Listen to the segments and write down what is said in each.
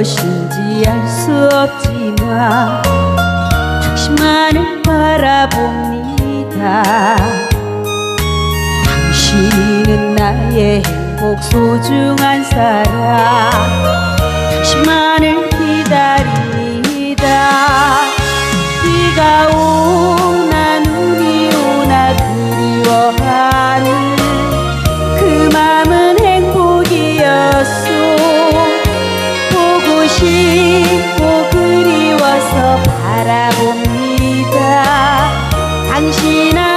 무엇인지 알 수 없지만 당신만을 바라봅니다. 당신은 나의 행복 소중한 사람 당신만을 기다립니다. 비가 오나 눈이 오나 그리워하 싶고 그리워서 바라봅니다. 당신 하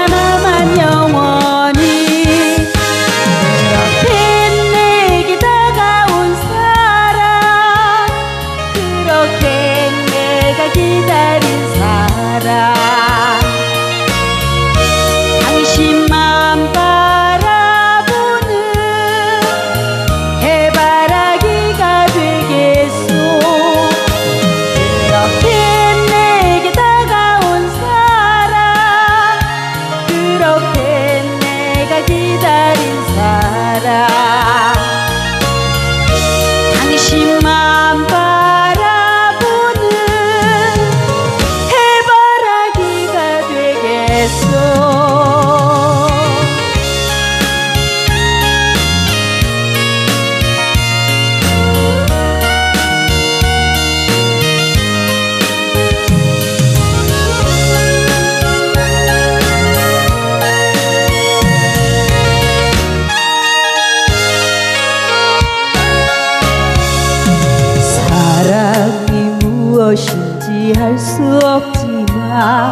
무엇인지 알 수 없지만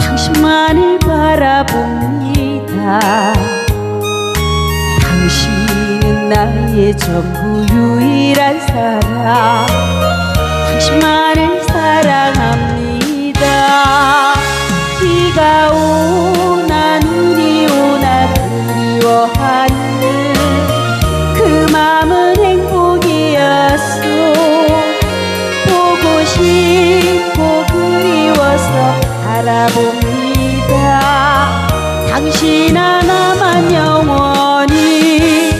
당신만을 바라봅니다. 당신은 나의 전부 유일한 사랑 당신만을 당신 하나만 영원히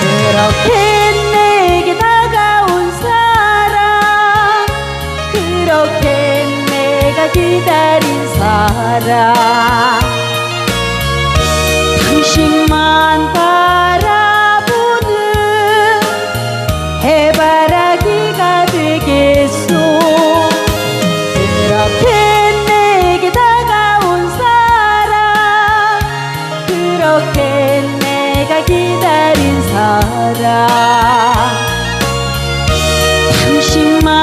그렇게 내게 다가온 사람 그렇게 내가 기다린 사람 이렇게 내가 기다린 사람. 당신만